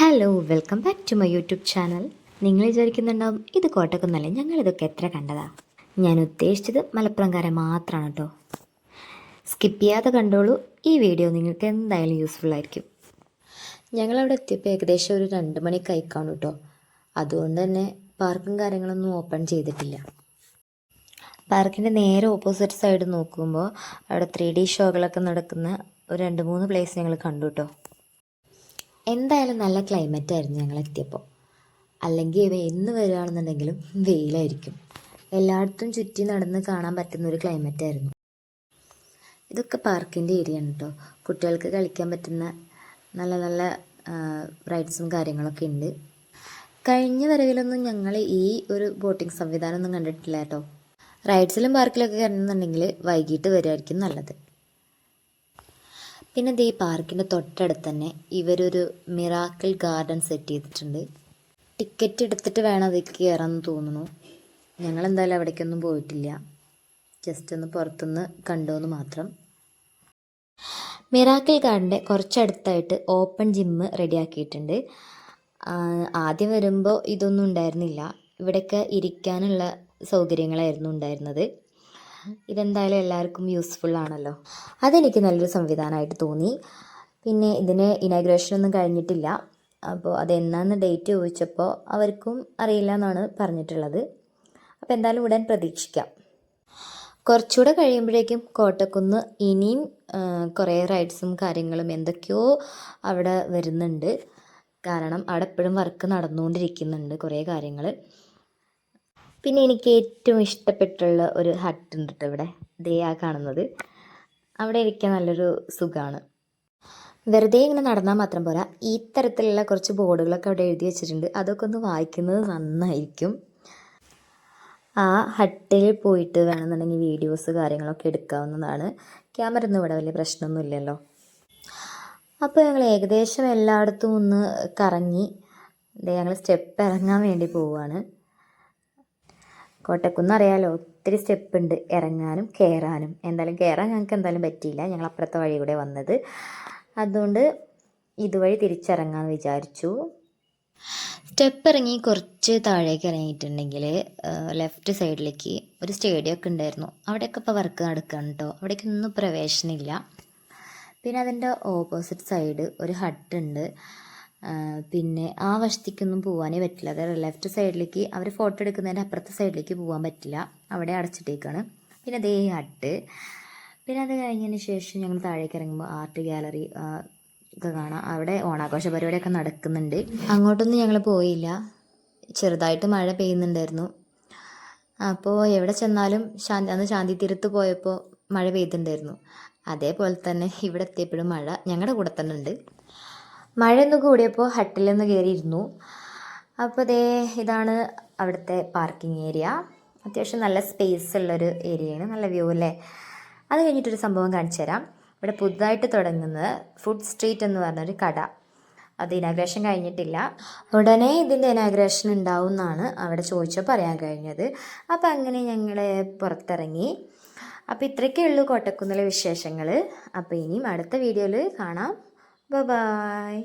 Hello welcome back to my YouTube channel നിങ്ങൾ വിചാരിക്കുന്നുണ്ടാവും ഇത് കോട്ടക്കുന്നല്ലേ ഞങ്ങളിതൊക്കെ എത്ര കണ്ടതാ? ഞാൻ ഉദ്ദേശിച്ചത് മലപ്പുറംകാരെ മാത്രമാണ് കേട്ടോ സ്കിപ്പ് ചെയ്യാതെ കണ്ടോളൂ ഈ വീഡിയോ നിങ്ങൾക്ക് എന്തായാലും യൂസ്ഫുൾ ആയിരിക്കും. ഞങ്ങളവിടെ എത്തിയപ്പോൾ ഏകദേശം ഒരു രണ്ട് മണിക്കായി കാണും കേട്ടോ അതുകൊണ്ട് തന്നെ പാർക്കും കാര്യങ്ങളൊന്നും ഓപ്പൺ ചെയ്തിട്ടില്ല. പാർക്കിന്റെ നേരെ ഓപ്പോസിറ്റ് സൈഡ് നോക്കുമ്പോൾ അവിടെ ത്രീ ഡി ഷോകളൊക്കെ നടക്കുന്ന ഒരു രണ്ട് മൂന്ന് പ്ലേസ് ഞങ്ങൾ കണ്ടു കേട്ടോ എന്തായാലും നല്ല ക്ലൈമറ്റ് ആയിരുന്നു ഞങ്ങൾ എത്തിയപ്പോൾ അല്ലെങ്കിൽ ഇവ എന്ന് വരികയാണെന്നുണ്ടെങ്കിലും വെയിലായിരിക്കും. എല്ലായിടത്തും ചുറ്റി നടന്ന് കാണാൻ പറ്റുന്ന ഒരു ക്ലൈമറ്റ് ആയിരുന്നു. ഇതൊക്കെ പാർക്കിന്റെ ഏരിയ ആണ് കേട്ടോ കുട്ടികൾക്ക് കളിക്കാൻ പറ്റുന്ന നല്ല നല്ല റൈഡ്സും കാര്യങ്ങളൊക്കെ ഉണ്ട്. കഴിഞ്ഞ വരവിലൊന്നും ഞങ്ങൾ ഈ ഒരു ബോട്ടിംഗ് സംവിധാനം ഒന്നും കണ്ടിട്ടില്ല കേട്ടോ റൈഡ്സിലും പാർക്കിലൊക്കെ കയറണമെന്നുണ്ടെങ്കിൽ വൈകിട്ട് വരുമായിരിക്കും നല്ലത്. പിന്നെ ഈ പാർക്കിന്റെ തൊട്ടടുത്ത് തന്നെ ഇവരൊരു മിറാക്കിൾ ഗാർഡൻ സെറ്റ് ചെയ്തിട്ടുണ്ട്. ടിക്കറ്റ് എടുത്തിട്ട് വേണം അതിലേക്ക് കയറാമെന്ന് തോന്നുന്നു. ഞങ്ങൾ എന്തായാലും അവിടേക്കൊന്നും പോയിട്ടില്ല. ജസ്റ്റ് ഒന്ന് പുറത്തുനിന്ന് കണ്ടു എന്ന് മാത്രം. മിറാക്കിൾ ഗാർഡന്റെ കുറച്ചടുത്തായിട്ട് ഓപ്പൺ ജിമ്മ് റെഡിയാക്കിയിട്ടുണ്ട്. ആദ്യം വരുമ്പോൾ ഇതൊന്നും ഉണ്ടായിരുന്നില്ല. ഇവിടെയൊക്കെ ഇരിക്കാനുള്ള സൗകര്യങ്ങളായിരുന്നു ഉണ്ടായിരുന്നത്. ഇതെന്തായാലും എല്ലാവർക്കും യൂസ്ഫുൾ ആണല്ലോ. അതെനിക്ക് നല്ലൊരു സംവിധാനമായിട്ട് തോന്നി. പിന്നെ ഇതിന് ഇനാഗ്രേഷൻ ഒന്നും കഴിഞ്ഞിട്ടില്ല. അപ്പോൾ അതെന്നാന്ന് ഡേറ്റ് ചോദിച്ചപ്പോൾ അവർക്കും അറിയില്ല എന്നാണ് പറഞ്ഞിട്ടുള്ളത്. അപ്പോൾ എന്തായാലും ഉടൻ പ്രതീക്ഷിക്കാം. കുറച്ചുകൂടെ കഴിയുമ്പോഴേക്കും കോട്ടക്കുന്ന് ഇനിയും കുറേ റൈഡ്സും കാര്യങ്ങളും എന്തൊക്കെയോ അവിടെ വരുന്നുണ്ട്. കാരണം അവിടെ എപ്പോഴും വർക്ക് നടന്നുകൊണ്ടിരിക്കുന്നുണ്ട് കുറേ കാര്യങ്ങൾ പിന്നെ എനിക്ക് ഏറ്റവും ഇഷ്ടപ്പെട്ടുള്ള ഒരു ഹട്ട് ഉണ്ട് കേട്ടോ ഇവിടെ ദയാ കാണുന്നത്. അവിടെ ഇരിക്കാൻ നല്ലൊരു സുഖമാണ് വെറുതെ ഇങ്ങനെ നടന്നാൽ മാത്രം പോരാ. ഈ തരത്തിലുള്ള കുറച്ച് ബോർഡുകളൊക്കെ അവിടെ എഴുതി വെച്ചിട്ടുണ്ട്. അതൊക്കെ ഒന്ന് വായിക്കുന്നത് നന്നായിരിക്കും. ആ ഹട്ടിൽ പോയിട്ട് വേണമെന്നുണ്ടെങ്കിൽ വീഡിയോസ് കാര്യങ്ങളൊക്കെ എടുക്കാവുന്നതാണ്. ക്യാമറ ഒന്നും ഇവിടെ വലിയ പ്രശ്നമൊന്നുമില്ലല്ലോ അപ്പോൾ ഞങ്ങൾ ഏകദേശം എല്ലായിടത്തും ഒന്ന് കറങ്ങി. ഞങ്ങൾ സ്റ്റെപ്പ് ഇറങ്ങാൻ വേണ്ടി പോവുകയാണ്. കോട്ടക്കുന്ന് അറിയാലോ? ഒത്തിരി സ്റ്റെപ്പ് ഉണ്ട്. ഇറങ്ങാനും കയറാനും എന്തായാലും കയറാൻ ഞങ്ങൾക്ക് എന്തായാലും പറ്റിയില്ല. ഞങ്ങൾ അപ്പുറത്തെ വഴി കൂടെ വന്നത്. അതുകൊണ്ട് ഇതുവഴി തിരിച്ചിറങ്ങാമെന്ന് വിചാരിച്ചു. സ്റ്റെപ്പ് ഇറങ്ങി കുറച്ച് താഴേക്ക് ഇറങ്ങിയിട്ടുണ്ടെങ്കിൽ ലെഫ്റ്റ് സൈഡിലേക്ക് ഒരു സ്റ്റേഡിയം ഒക്കെ ഉണ്ടായിരുന്നു. അവിടെയൊക്കെ ഇപ്പോൾ വർക്ക് നടക്കുകയാണ് കേട്ടോ അവിടേക്കൊന്നും പ്രവേശനമില്ല. പിന്നെ അതിന്റെ ഓപ്പോസിറ്റ് സൈഡ് ഒരു ഹട്ട് ഉണ്ട്. ആ, പിന്നെ ആ വശത്തേക്കൊന്നും പോകാനേ പറ്റില്ല. അതായത് ലെഫ്റ്റ് സൈഡിലേക്ക് അവർ ഫോട്ടോ എടുക്കുന്നതിന്റെ അപ്പുറത്തെ സൈഡിലേക്ക് പോകാൻ പറ്റില്ല. അവിടെ അടച്ചിട്ടേക്കാണ്. പിന്നെ അതേ ഹട്ട് പിന്നെ അത് കഴിഞ്ഞതിന് ശേഷം ഞങ്ങൾ താഴേക്ക് ഇറങ്ങുമ്പോൾ ആർട്ട് ഗാലറി ഒക്കെ കാണാം. അവിടെ ഓണാഘോഷ പരിപാടിയൊക്കെ നടക്കുന്നുണ്ട്. അങ്ങോട്ടൊന്നും ഞങ്ങൾ പോയില്ല. ചെറുതായിട്ട് മഴ പെയ്യുന്നുണ്ടായിരുന്നു. അപ്പോൾ എവിടെ ചെന്നാലും ശാന്തി അന്ന് ശാന്തി തീരത്ത് പോയപ്പോൾ മഴ പെയ്തിട്ടുണ്ടായിരുന്നു. അതേപോലെ തന്നെ ഇവിടെ എത്തിയപ്പോഴും മഴ ഞങ്ങളുടെ കൂടെ തന്നെ ഉണ്ട്. മഴ കൂടിയപ്പോൾ കൂടിയപ്പോൾ നിന്ന് കയറിയിരുന്നു അപ്പോൾ ദേ ഇതാണ് അവിടുത്തെ പാർക്കിംഗ് ഏരിയ അത്യാവശ്യം നല്ല സ്പേസ് ഉള്ളൊരു ഏരിയയാണ് നല്ല വ്യൂ അല്ലേ? അത് കഴിഞ്ഞിട്ടൊരു സംഭവം കാണിച്ചു തരാം. ഇവിടെ പുതുതായിട്ട് തുടങ്ങുന്നത് ഫുഡ് സ്ട്രീറ്റ് എന്ന് പറഞ്ഞൊരു കട. അത് ഇനാഗ്രേഷൻ കഴിഞ്ഞിട്ടില്ല. ഉടനെ ഇതിന്റെ ഇനാഗ്രേഷൻ ഉണ്ടാവും എന്നാണ് അവിടെ ചോദിച്ചോ പറയാൻ കഴിഞ്ഞത്. അപ്പോൾ അങ്ങനെ ഞങ്ങൾ പുറത്തിറങ്ങി. അപ്പോൾ ഇത്രയൊക്കെ ഉള്ളൂ കോട്ടക്കുന്നിലെ വിശേഷങ്ങൾ അപ്പോൾ ഇനിയും അടുത്ത വീഡിയോയിൽ കാണാം. ബൈ